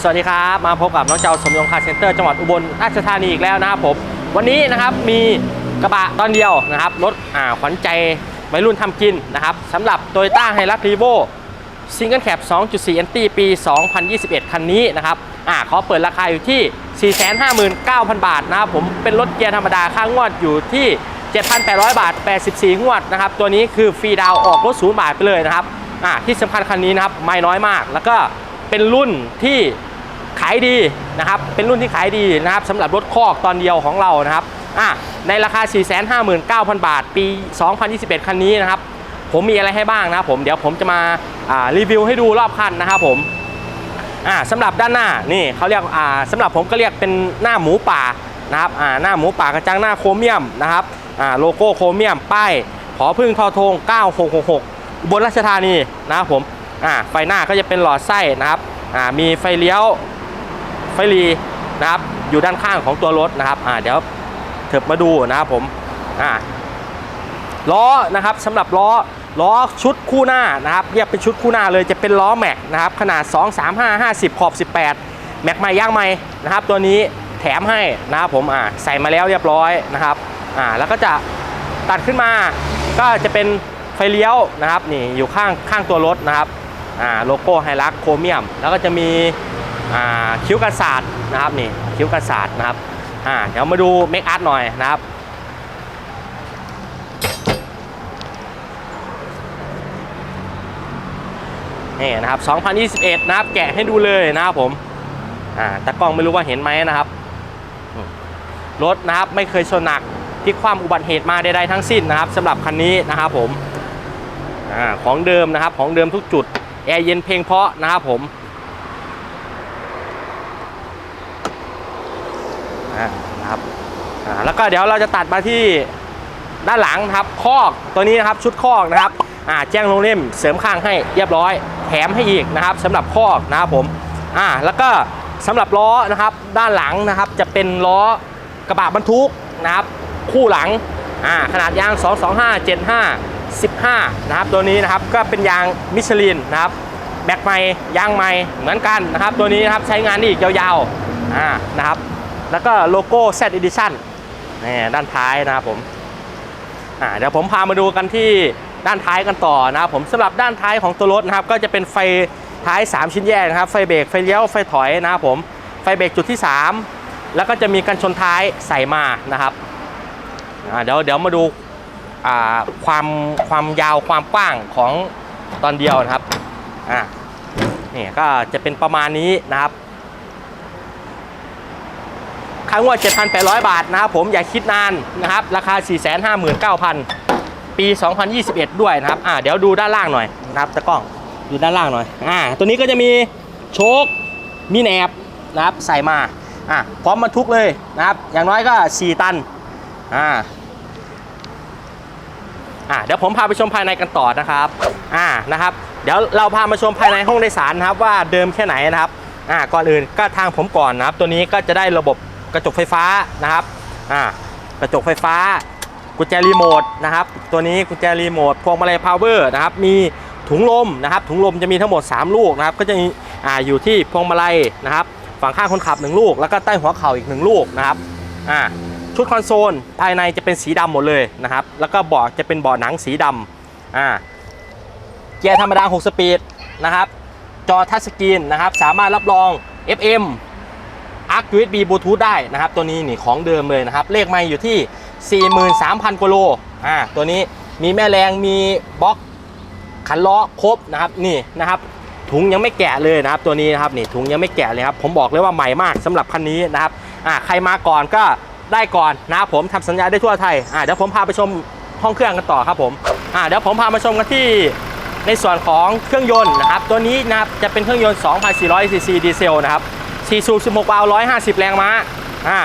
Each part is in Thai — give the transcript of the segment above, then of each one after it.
สวัสดีครับมาพบกับน้องเจ้าสมยงคาเซ็นเตอร์จังหวัดอุบลราชธานีอีกแล้วนะครับผมวันนี้นะครับมีกระบะตอนเดียวนะครับรถอ่าขวัญใจวัยรุ่นทำกินนะครับสำหรับ t o y ยต้าไฮรักรีโวซิงเกิลแคป2.4 NT ปี 2021 คันนี้นะครับอ่าขอเปิดราคาอยู่ที่ 459,000 บาทนะครับผมเป็นรถเกียร์ธรรมดาค่างวดอยู่ที่ 7,800 บาท 84 งวดนะครับตัวนี้คือฟรีดาวออกรถศูนย์บาทไปเลยนะครับอ่าที่สำคัญคันนี้นะครับไม่น้อยมากแล้วก็ เป็นรุ่นที่ขายดีนะครับ เป็นรุ่นที่ขายดีนะครับสำหรับรถคอกตอนเดียวของเรานะครับอ่าในราคา 459,000 บาท ปี 2021 คันนี้นะครับ ผมมีอะไรให้บ้างนะผมเดี๋ยวผมจะมาารีวิวให้ดูรอบคันนะครับผมอ่าสำหรับด้านหน้านี่เขาเรียกอ่าสำหรับผมก็เรียกเป็นหน้าหมูป่านะครับอ่าหน้าหมูป่ากระจังหน้าโครเมียมนะครับอ่าโลโก้โครเมียมป้ายขอพึ่งทอทง 9666บนราชธานีนะครับผม อ่าไฟหน้าก็จะเป็นหลอดไส้นะครับอ่ามีไฟเลี้ยวไฟรีนะครับอยู่ด้านข้างของตัวรถนะครับอ่าเดี๋ยวเถิบมาดูนะครับผมอ่าล้อนะครับสำหรับล้อล้อชุดคู่หน้านะครับเรียกเป็นชุดคู่หน้าเลยจะเป็นล้อแม็กนะครับขนาด 2 3 5 50 ขอบ 18 แม็กใหม่ย่างใหม่นะครับ ตัวนี้แถมให้นะครับผมอ่าใส่มาแล้วเรียบร้อยนะครับอ่าแล้วก็จะตัดขึ้นมา ก็จะเป็นไฟเลี้ยวนะครับนี่อยู่ข้างข้างตัวรถนะครับ โลโก้ไฮรักโครเมียม แล้วก็จะมีคิ้วกันศาสตร์นะครับนี่คิ้วกันศาสตร์นะครับเดี๋ยวมาดูเมคอัพหน่อยนะครับนี่นะครับ 2021 นะครับ แกะให้ดูเลยนะครับผม อ่าแต่กล้องไม่รู้ว่าเห็นไหมนะครับ รถนะครับไม่เคยชนหนักที่ความอุบัติเหตุมาใดๆทั้งสิ้นนะครับสำหรับคันนี้นะครับผม อ่า ของเดิมนะครับ ของเดิมทุกจุด แอร์เย็นเพลงเพาะนะครับผมนะครับอ่าแล้วก็เดี๋ยวเราจะตัดมาที่ด้านหลังนะครับคอกตัวนี้นะครับชุดคอกนะครับอ่าแจ้งลงเล่มเสริมข้างให้เรียบร้อย แถมให้อีกนะครับสำหรับคอกนะครับผมอ่าแล้วก็สำหรับล้อนะครับด้านหลังนะครับจะเป็นล้อกระบะบรรทุกนะครับคู่หลังอ่าขนาดยาง 225 75 15 นะครับ ตัวนี้นะครับก็เป็นยางมิชลินนะครับแบ็คไม้ยางไม้เหมือนกันนะครับ ตัวนี้นะครับใช้งานได้อีกยาวๆอ่านะครับ แล้วก็โลโก้ Z Edition นี่ด้านท้ายนะครับผมอ่าเดี๋ยวผมพามาดูกันที่ด้านท้ายกันต่อนะครับผมสำหรับด้านท้ายของตัวรถนะครับ ก็จะเป็นไฟท้าย 3 ชิ้นแยกนะครับ ไฟเบรกไฟเลี้ยวไฟถอยนะครับผมไฟเบรกจุดที่ 3 แล้วก็จะมีกันชนท้ายใส่มานะครับเดี๋ยวเดี๋ยวมาดู ความความยาวความกว้างของตอนเดียวนะครับอ่านี่ก็จะเป็นประมาณนี้นะครับค่างวด 7,800 บาทนะครับผมอย่าคิดนานนะครับ ราคา 459,000 ปี 2021 ด้วยนะครับอ่าเดี๋ยวดูด้านล่างหน่อยนะครับตะกล้องดูด้านล่างหน่อยอ่าตัวนี้ก็จะมีโชคมีแหนบนะครับใส่มาอ่าพร้อมบรรทุกเลยนะครับ อย่างน้อยก็ 4 ตันอ่า อ่าเดี๋ยวผมพาไปชมภายในกันต่อนะครับอ่านะครับ เดี๋ยวเราพามาชมภายในห้องโดยสารนะครับว่าเดิมแค่ไหนนะครับอ่าก่อนอื่นก็ทางผมก่อนนะครับ ตัวนี้ก็จะได้ระบบกระจกไฟฟ้านะครับอ่ากระจกไฟฟ้า กุญแจรีโมทนะครับ ตัวนี้กุญแจรีโมทพวงมาลัยพาวเวอร์นะครับมีถุงลมนะครับ ถุงลมจะมีทั้งหมด 3 ลูกนะครับ ก็จะมีอ่าอยู่ที่พวงมาลัยนะครับ ฝั่งข้างคนขับ 1 ลูก แล้วก็ใต้หัวเข่าอีก 1 ลูกนะครับอ่า ชุดคอนโซลภายในจะเป็นสีดำหมดเลยนะครับ แล้วก็เบาะจะเป็นเบาะหนังสีดำอ่าเกียร์ธรรมดา 6 สปีดนะครับจอทัชสกรีนนะครับสามารถรับรอง FM อัก USB Bluetooth ได้นะครับ ตัวนี้นี่ของเดิมเลยนะครับ เลขไม่อยู่ที่ 43,000กิโลอ่าตัวนี้มีแม่แรงมีบล็อกขันล้อครบนะครับนี่นะครับถุงยังไม่แกะเลยนะครับ ตัวนี้นะครับนี่ถุงยังไม่แกะเลยครับผมบอกเลยว่าใหม่มากสำหรับคันนี้นะครับอ่าใครมาก่อนก็ ได้ก่อนนะผมทำสัญญาได้ทั่วไทยอ่าเดี๋ยวผมพาไปชมห้องเครื่องกันต่อครับผมอ่าเดี๋ยวผมพามาชมกันที่ในส่วนของเครื่องยนต์นะครับ ตัวนี้นะครับจะเป็นเครื่องยนต์ 2,400 ซีซีดีเซลนะครับ4สูบ16วาล์ว150 แรงม้าอ่า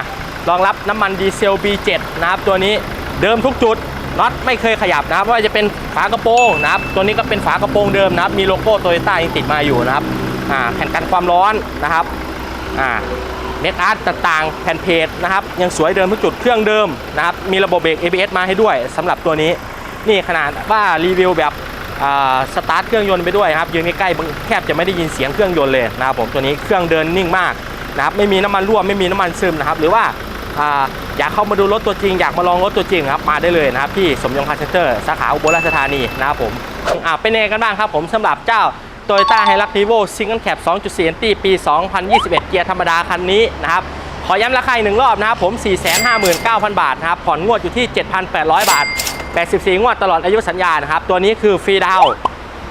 รองรับน้ำมันดีเซล B7 นะครับ ตัวนี้เดิมทุกจุดน็อตไม่เคยขยับนะครับว่าจะเป็นฝากระโปรงนะครับ ตัวนี้ก็เป็นฝากระโปรงเดิมนะครับ มีโลโก้โตโยต้ายังติดมาอยู่นะครับอ่าแผ่นกันความร้อนนะครับอ่า เน็ตอาร์ตต่างๆ แผ่นเพจนะครับ ยังสวยเดิมทุกจุดเครื่องเดิมนะครับ มีระบบเบรก ABS มาให้ด้วยสำหรับตัวนี้ นี่ขนาดว่ารีวิวแบบสตาร์ทเครื่องยนต์ไปด้วยครับยืนใกล้ๆแทบจะไม่ได้ยินเสียงเครื่องยนต์เลยนะครับผมตัวนี้เครื่องเดินนิ่งมากนะครับไม่มีน้ำมันรั่วไม่มีน้ำมันซึมนะครับ หรือว่าอยากเข้ามาดูรถตัวจริง อยากมาลองรถตัวจริงครับมาได้เลยนะครับที่สมยงคาร์เซ็นเตอร์สาขาอุบลราชธานีนะครับผมอ่าเป็นยังไงกันบ้างครับผมสำหรับเจ้า Toyota Hilux Revo Single Cab 2.4 NT ปี 2021 เกียร์ธรรมดาคันนี้นะครับ ขอย้ำราคาอีกหนึ่งรอบนะครับผม 459,000 บาทนะครับ ผ่อนงวดอยู่ที่ 7,800 บาท 84 งวดตลอดอายุสัญญานะครับ ตัวนี้คือฟรีดาว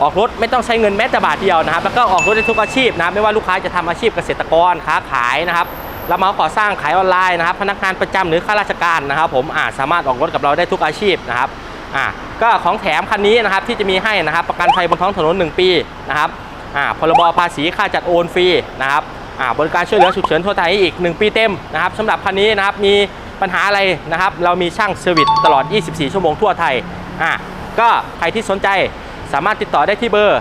ออกรถไม่ต้องใช้เงินแม้แต่บาทเดียวนะครับ แล้วก็ออกรถได้ทุกอาชีพนะครับ ไม่ว่าลูกค้าจะทำอาชีพเกษตรกร ค้าขายนะครับรับเหมาก่อสร้างขายออนไลน์นะครับ พนักงานประจำหรือข้าราชการนะครับ ผมอาจสามารถออกรถกับเราได้ทุกอาชีพนะครับ อ่าก็ของแถมคันนี้นะครับที่จะมีให้นะครับ ประกันภัยบนท้องถนน 1 ปีนะครับอ่าพรบภาษีค่าจัดโอนฟรีนะครับอ่าบริการช่วยเหลือฉุกเฉินทั่วไทยอีก 1 ปีเต็มนะครับสำหรับคันนี้นะครับมีปัญหาอะไรนะครับ เรามีช่างเซอร์วิสตลอด 24 ชั่วโมงทั่วไทยอ่าก็ใครที่สนใจสามารถติดต่อได้ที่เบอร์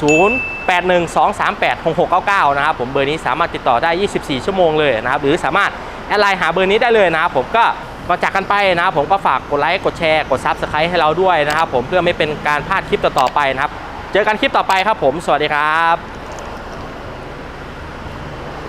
0812386699 นะครับผมเบอร์นี้สามารถติดต่อได้ 24 ชั่วโมงเลยนะครับ หรือสามารถแอดไลน์หาเบอร์นี้ได้เลยนะครับผมก็ ก่อนจากกันไปนะครับผมก็ฝากกดไลค์กดแชร์กดซับสไครต์ให้เราด้วยนะครับผมเพื่อไม่เป็นการพลาดคลิปต่อๆไปนะครับ เจอกันคลิปต่อไปครับผม สวัสดีครับ